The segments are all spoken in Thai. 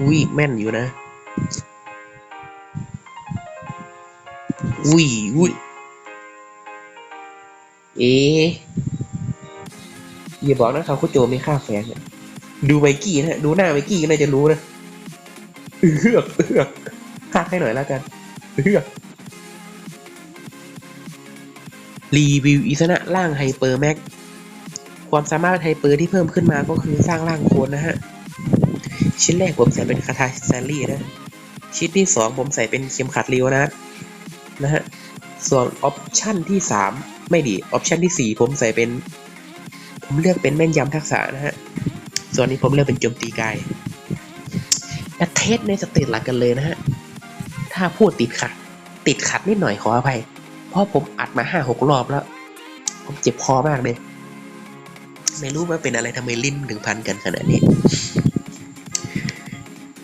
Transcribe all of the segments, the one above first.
อุ้ยแม่นอยู่นะ อุ้ยอุ้ยเอ๊ะอย่าบอกนะครับคุณโจมีค่าแฝงอะดูไมกี้นะดูหน้าไมกี้ก็น่าจะรู้นะเอือกเอือกพากให้หน่อยแล้วกันเอือกรีวิวอีสนะร่างไฮเปอร์แม็กความสามารถไฮเปอร์ที่เพิ่มขึ้นมาก็คือสร้างร่างโคนนะฮะ ชิ้นแรกผมใส่เป็นคาทาแซลลี่นะ ชิ้นที่สองผมใส่เป็นเข็มขัดรียวนะนะฮะ ส่วนออปชั่นที่สามไม่ดีออปชั่นที่สี่ผมใส่เป็น ผมเลือกเป็นแม่นยำทักษะนะฮะ ส่วนนี้ผมเลือกเป็นโจมตีกายและเทสในสเตจหลักกันเลยนะฮะ ถ้าพูดติดขัด ติดขัดนิดหน่อยขออภัย เพราะผมอัดมาห้าหกรอบแล้ว ผมเจ็บคอมากเลย ไม่รู้ว่าเป็นอะไรทำไมลิ้นถึงพันกันขนาดนี้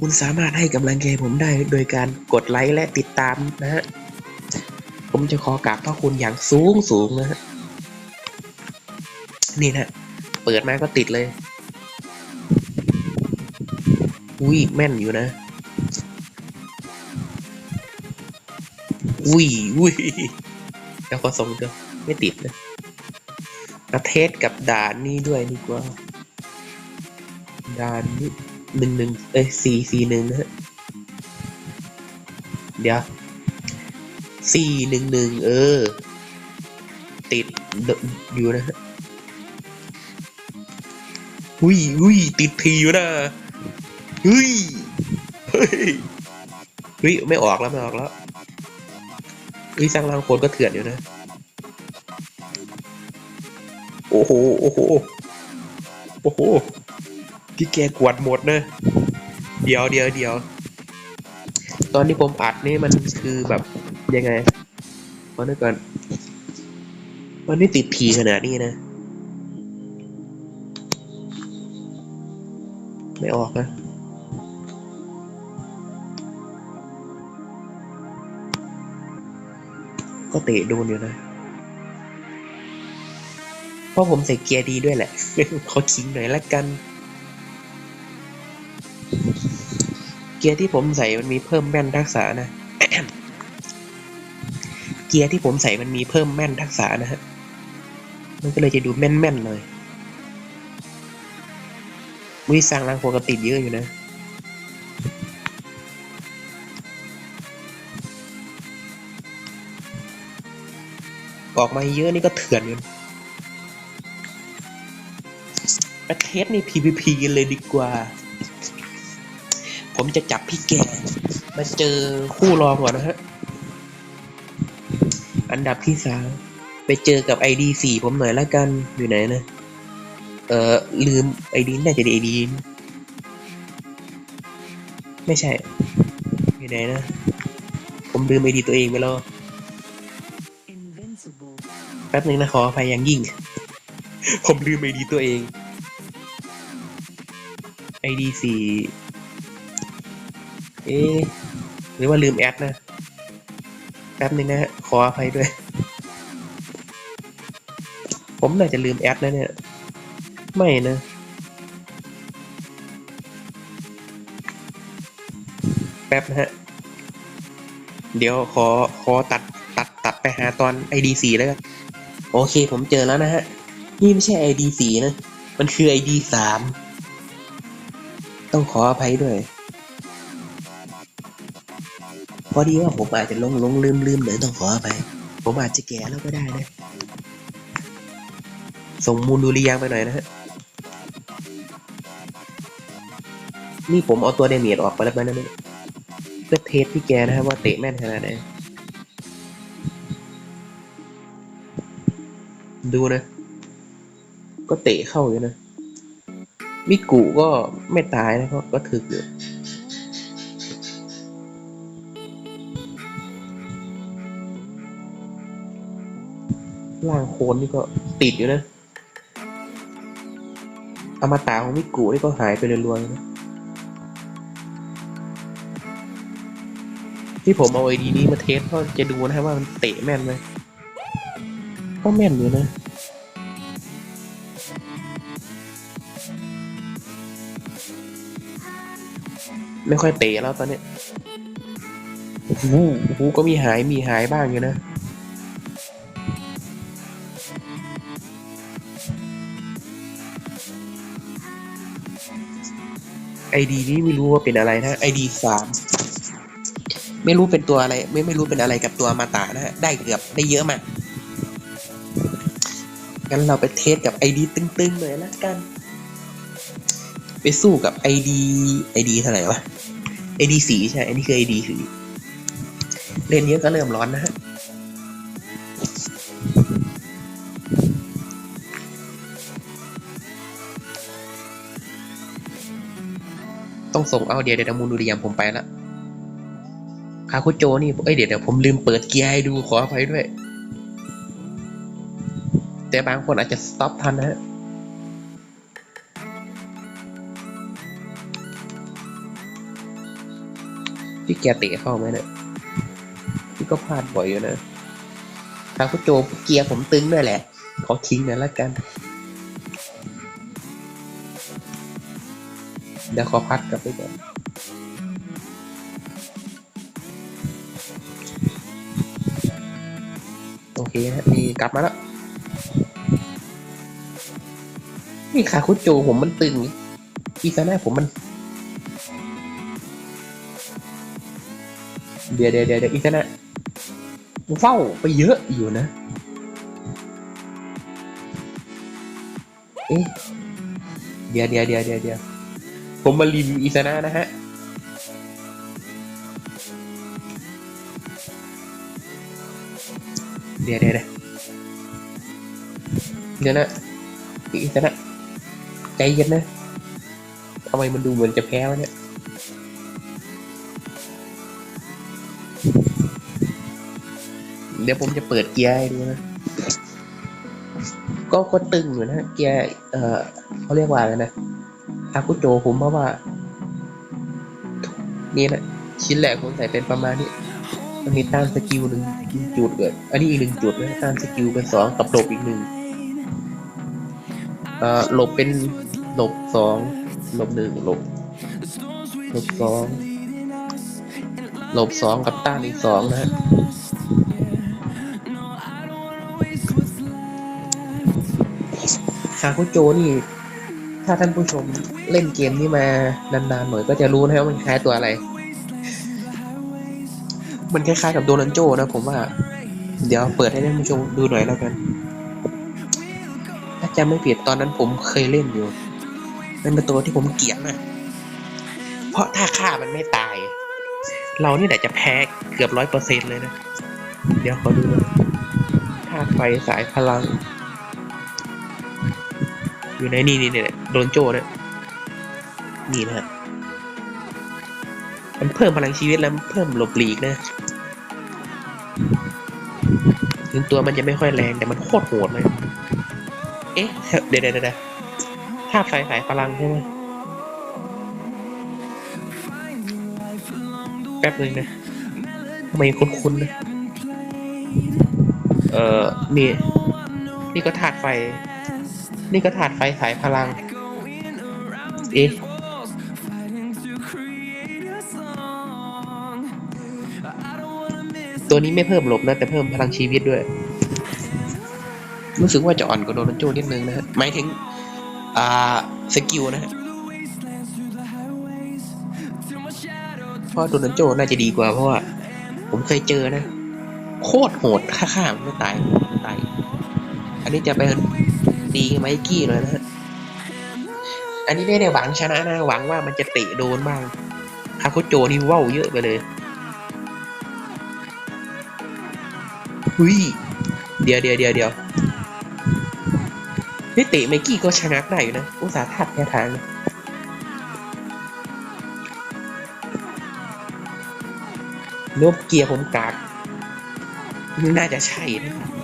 คุณสามารถให้กำลังใจผมได้โดยการกดไลค์และติดตามนะฮะ ผมจะขอกราบพระคุณอย่างสูงสูงนะฮะ นี่นะ เปิดมาก็ติดเลย อุ้ยแม่นอยู่นะ อุ้ยอุ้ยแล้วก็ทรงก็ไม่ติดนะมาเทสกับด่านนี่ด้วยดีกว่า ด่านนี้ หนึ่งหนึ่งเอ้ยสี่สี่หนึ่งนะฮะ เดี๋ยวสี่หนึ่งหนึ่งเออ ติดเดอยู่นะฮะอุ้ยอุ้ยติดทีอยู่นะเฮ้ยเฮ้ยเฮ้ยไม่ออกแล้วไม่ออกแล้วเฮ้ยสร้างร่างโคนก็เถื่อนอยู่นะ โอ้โหโอ้โหโอ้โห พี่แกกวดหมดนะเดี๋ยวเดี๋ยวเดี๋ยว ตอนที่ผมอัดนี่มันคือแบบยังไงมาดูก่อนมันไม่ติดทีขนาดนี้นะ ไม่ออกนะก็เตะโดนอยู่นะ เพราะผมใส่เกียร์ดีด้วยแหละขาคิงหน่อยละกัน เกียร์ที่ผมใส่มันมีเพิ่มแม่นทักษะนะ เกียร์ที่ผมใส่มันมีเพิ่มแม่นทักษะนะฮะ มันก็เลยจะดูแม่นๆเลยวิสร้างรังโคกติดเยอะอยู่นะออกมาเยอะนี่ก็เถื่อนอยู่นประเทศนี่ PVP กันเลยดีกว่า ผมจะจับพี่แกมาเจอคู่รองก่อนนะฮะ อันดับที่สามไปเจอกับ ID สี่ผมหน่อยละกัน อยู่ไหนนะ เอ่อลืม ID น่าจะดี ID ไม่ใช่ อยู่ไหนนะ ผมลืม ID ตัวเองไปแล้วแป๊บนึงนะขออภัยอย่างยิ่ง ผมลืม ID ตัวเอง ID สี่ เอ๊ะหรือว่าลืมแอดนะแป๊บนึงนะฮะขออภัยด้วย ผมน่าจะลืมแอดนะเนี่ย ไม่นะแป๊บนะฮะ เดี๋ยวขอขอตัดตัดตัดไปหาตอน ID สี่แล้วกันโอเคผมเจอแล้วนะฮะ นี่ไม่ใช่ ID สี่นะ มันคือ ID สามต้องขออภัยด้วย พอดีว่าผมอาจจะลงลงลืมลืมเลยต้องขออภัยผมอาจจะแก่แล้วก็ได้นะ ส่งมูลดูริยังไปหน่อยนะฮะ นี่ผมเอาตัวเดเมียดออกไปแล้วนะเนี่ยเพื่อเทสพี่แกนะครับว่าเตะแม่นขนาดไหน ดูนะ ก็เตะเข้าอยู่นะ มิกุก็ไม่ตายนะก็ก็ถึกอยู่ ล่างโคนนี่ก็ติดอยู่นะ อมตะของมิกุนี่ก็หายไปเรัวๆเลยนะที่ผมเอาไอดีนี้มาเทสก็จะดูนะครับว่ามันเตะแม่นไหมก็แม่นอยู่นะไม่ค่อยเตะแล้วตอนเนี้ยโอ้โหโอ้โหก็มีหายมีหายบ้างอยู่นะ ไอดีนี้ไม่รู้ว่าเป็นอะไรนะไอดีสามไม่รู้เป็นตัวอะไร ไม่ไม่รู้เป็นอะไรกับตัวมาตานะฮะได้เกือบได้เยอะมากงั้นเราไปเทสกับไอดีตึงๆหน่อยละกัน ไปสู้กับไอดีไอดีเท่าไหร่วะไอดีสีใช่อันนี้คือไอดีสีเล่นเยอะก็เริ่มร้อนนะฮะ ต้องส่งเอาเดี๋ยวเดี๋ยวมูลดูดิยามผมไปละคาคุโจนี่เอ้ยเดี๋ยวเดี๋ยวผมลืมเปิดเกียร์ให้ดูขออภัยด้วย แต่บางคนอาจจะสต็อปทันนะฮะพี่แกเตะเข้าไหมเนี่ยพี่ก็พลาดบ่อยอยู่นะคาคุโจเกียร์ผมตึงด้วยแหละ ขอทิ้งน่ยละกัน เดี๋ยวขอพัดกลับไปก่อนโอเคฮะนี่กลับมาแล้วนี่คาคุโจผมมันตึงอีซาน่าผมมันเดี๋ยวเดี๋ยวเดี๋ยวเดี๋ยวอีซาน่าเฝ้าไปเยอะอยู่นะ เอ๊ะเดี๋ยวเดี๋ยวเดี๋ยวเดี๋ยว ผมมารีวิวอีซาน่านะฮะ เดี๋ยวเดี๋ยวเดี๋ยวเดี๋ยนะอีซาน่าใจเย็นนะทำไมมันดูเหมือนจะแพ้วะเนี่ยเดี๋ยวผมจะเปิดเกียร์ให้ดูนะ ก็ก็ตึงอยู่นะเกียร์ เอ่อเขาเรียกว่าอะไรนะ อากุโจผมเพราะว่า นี่นะชิ้นแรกผมใส่เป็นประมาณนี้มันมีต้านสกิลหนึ่งจุดเกิดอันนี้อีกหนึ่งจุดนะต้านสกิลเป็นสองกับหลบอีกหนึ่งเอ่อหลบเป็นหลบสองหลบหนึ่งหลบหลบสองหลบสองกับต้านอีกสองนะฮะคาคุโจนี่ ถ้าท่านผู้ชมเล่นเกมนี้มานานๆหน่อยก็จะรู้นะครับว่ามันคล้ายตัวอะไร มันคล้ายๆกับโดนันโจนะผมว่า เดี๋ยวเปิดให้ท่านผู้ชมดูหน่อยแล้วกัน ถ้าจำไม่ผิดตอนนั้นผมเคยเล่นอยู่ มันเป็นตัวที่ผมเกลียดมากเพราะถ้าฆ่ามันไม่ตาย เรานี่แหละจะแพ้เกือบร้อยเปอร์เซ็นต์เลยนะ เดี๋ยวขอดูนะธาตุไฟสายพลัง อยู่ในนี่นี่เนี่ยโดนโจ้เนี่ยนี่นะฮะมันเพิ่มพลังชีวิตแล้วเพิ่มหลบหลีกนะถึงตัวมันจะไม่ค่อยแรงแต่มันโคตรโหดเลย เอ๊ะ เดี๋ยวเดี๋ยวเดี๋ยวธาไฟสายพลังใช่ไหมแป๊บนึงนะทำไมคุ้นๆนะ เอ่อนี่ นี่ก็ธาตุไฟ นี่ก็ถาดไฟสายพลัง เอ๊ะตัวนี้ไม่เพิ่มหลบนะ แต่เพิ่มพลังชีวิตด้วย รู้สึกว่าจะอ่อนกว่าโดนันโจนิดนึงนะฮะหมายถึง อ่า สกิลนะฮะเพราะโดนันโจน่าจะดีกว่าเพราะว่า ผมเคยเจอนะ โคตรโหดฆ่าๆมันไม่ตายตาย อันนี้จะไป ตีไมกี้หน่อยนะอันนี้ไม่ได้หวังชนะนะ หวังว่ามันจะเตะโดนบ้างคาโคโจนี่ว่าวเยอะไปเลยหุยเดี๋ยวเดี๋ยวเดี๋ยวเดี๋ยวนี่เตะไมกี้ก็ชนะได้อยู่นะ อุตสาห์ทัดแค่ทางลบเกียร์ผมกากน่าจะใช่นะ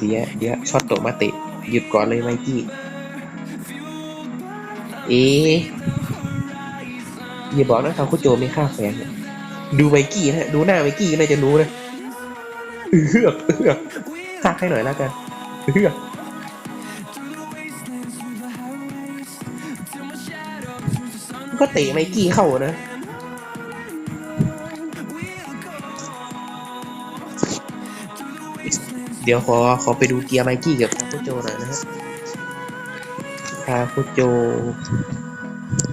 เดี๋ยวเดี๋ยวช็อตโตมาเตะหยุดก่อนเลยไมกี้ เอ๊อย่าบอกนะคาคุโจมีค่าแฝงเนี่ยดูไมกี้นะดูหน้าไมกี้ก็น่าจะรู้นะเอือกเอือกหักให้หน่อยแล้วกันเอือกก็เตะไมกี้เข้านะ ดี๋ยวขอขอไปดูเกียร์ไมกี้กับคาคุโจหน่อยนะฮะคาคุโจ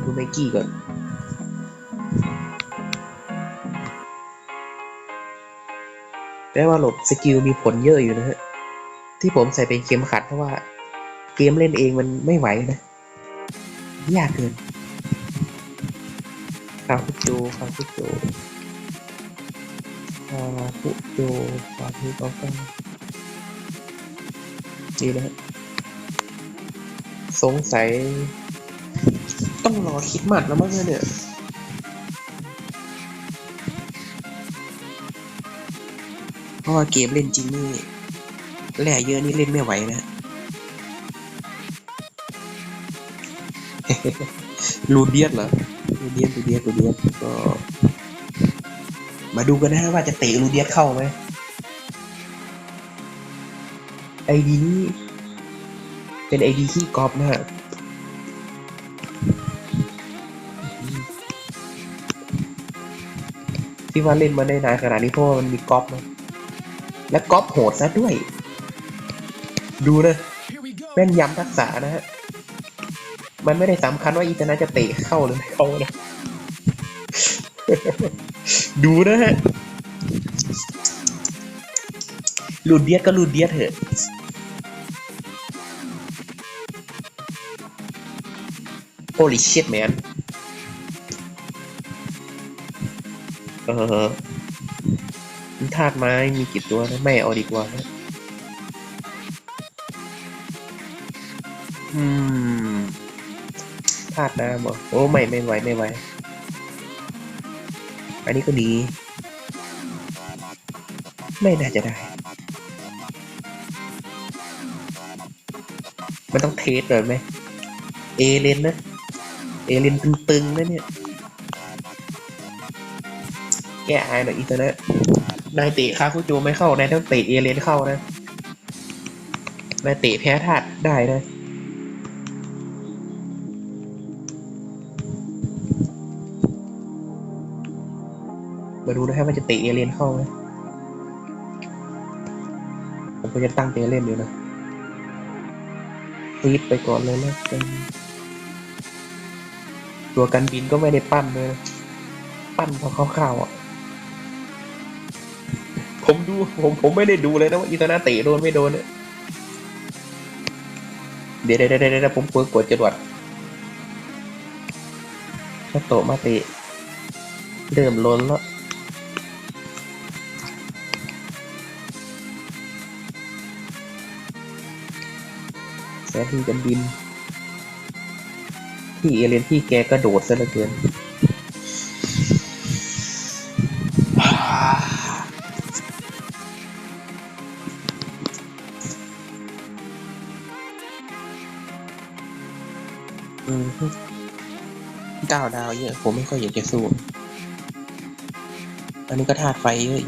ดูไมกี้ก่อนแปลว่าหลบสกิลมีผลเยอะอยู่นะฮะ ที่ผมใส่เป็นเข็มขัดเพราะว่าเกมเล่นเองมันไม่ไหวนะ ยากเกินคาคุโจคาคุโจคาคุโจคาคุโจก็ นี่นะฮะสงสัย ต้องรอคิดมัดแล้วมั้งเนี่ยเพราะว่าเกมเล่นจริงนี่แหล่เยอะนี่เล่นไม่ไหวนะรูเดียสเหรอรูเดียสรูเดียสรูเดียสก็ มาดูกันนะฮะว่าจะเตะรูเดียสเข้าไหม ไอดีนี้เป็นไอดีขี้กอล์ฟนะฮะที่ว่าเล่นมาได้นานขนาดนี้เพราะว่ามันมีกอล์ฟนะและก๊อปโหดซะด้วย ดูนะแม่นยำทักษะนะฮะมันไม่ได้สำคัญว่าอีตนะจะเตะเข้าหรือไม่เข้านะ ดูนะฮะลูดเดียดก็ลูดเดียดเถอะ Holy shit man เออธาตุไม้มีกี่ตัวนะไม่เอาดีกว่านะอืมธาตุน้ำเหรอโอ้ไม่ไม่ไหวไม่ไหวอันนี้ก็ดี ไม่น่าจะได้ มันต้องเทสเลยไหม เอเลนนะ เอเลนตึงๆนะเนี่ย แกอายหน่อยอีเตอร์เน็ตนายเตะคาคุโจไม่เข้านายต้องเตะเอเลนเข้านะนายเตะแพ้ธาตุได้นะมาดูนะครับว่าจะเตะเอเลนเข้าไหมผมก็จะตั้งเตะเล่นอยู่นะฟีดไปก่อนเลยแล้วกัน ตัวกันบินก็ไม่ได้ปั้นเลย ปั้นพอคร่าวๆอะ ผมดูผมผมไม่ได้ดูเลยนะว่าอีตานาเตะโดนไม่โดนเนี่ยเดี๋ยวเดี๋ยวเดี๋ยวเดี๋ยวผมกดกดจรวดถ้าโตมาเตะเริ่มล้นแล้วแสนที่กันบิน ที่เอเลนที่แกกระโดดซะเหลือเกินอืมฮึเก้าดาวเยอะ ผมไม่ค่อยอยากจะสู้ อันนี้ก็ธาตุไฟเยอะ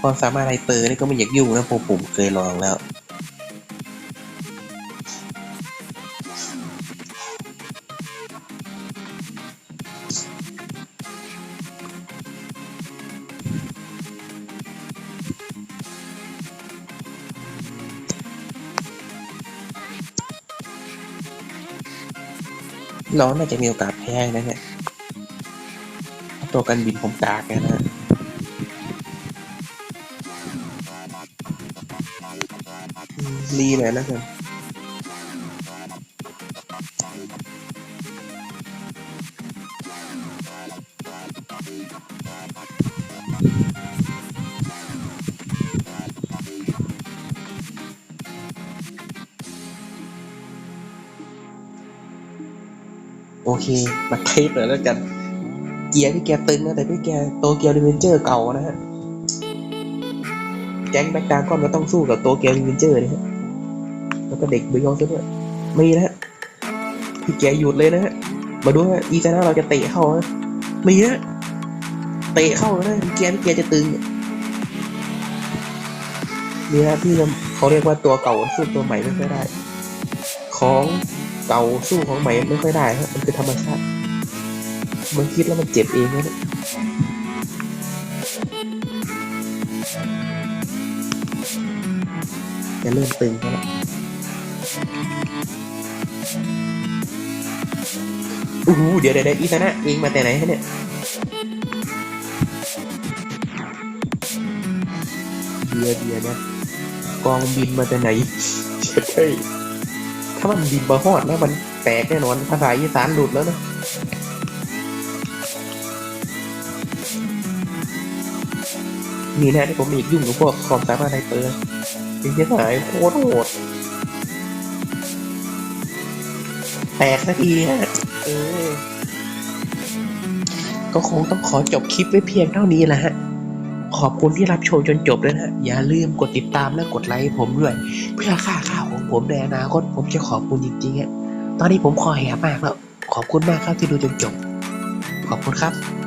ความสามารถไฮเปอร์นี่ก็ไม่อยากยุ่งนะเพราะผมเคยลองแล้ว น้องน่าจะมีโอกาสแพ้นะเนี่ย ตัวกันบินผมกากแกนะอืมรีหน่อยแล้วกันโอเค มาเทสหน่อยแล้วกัน เกียร์พี่แกตึงนะแต่พี่แกโตเกียวดิเวนเจอร์เก่านะฮะแก๊งแบ็กดาก้อนก็ต้องสู้กับโตเกียววินเจอร์นะฮะแล้วก็เด็กเบยองซะด้วยมีนะฮะพี่แกหยุดเลยนะฮะมาดูว่าอีกาน่าเราจะเตะเข้านะมีนะเตะเข้านะพี่แกพี่แกจะตึงนี่ฮะที่เขาเรียกว่าตัวเก่าสู้ตัวใหม่ไม่ค่อยได้ ของเก่าสู้ของใหม่ไม่ค่อยได้ฮะมันคือธรรมชาติ มันคิดแล้วมันเจ็บเองนะเนี่ยจะเริ่มตึงแล้วล่ะอู้หูเดี๋ยวเดี๋ยวอีซานะเองมาแต่ไหนฮะเนี่ยเดี๋ยวเดี๋ยวนะกองบินมาแต่ไหนเฮ้ยถ้ามันบินมาฮอดแล้วมันแตกแน่นอนภาษาอีสานหลุดแล้วนะ มีแน่ที่ผมอีกยุ่งกับพวกความสามารถไฮเปอร์ยังจะหายโคตรโหดแตกสักทีฮะเออก็คงต้องขอจบคลิปไว้เพียงเท่านี้แหละฮะ ขอบคุณที่รับชมจนจบเลยนะ อย่าลืมกดติดตามและกดไลค์ผมด้วย เพื่อค่าข้าวของผมในอนาคตผมจะขอบคุณจริงๆฮะตอนนี้ผมคอแหบมากแล้ว ขอบคุณมากครับที่ดูจนจบ ขอบคุณครับ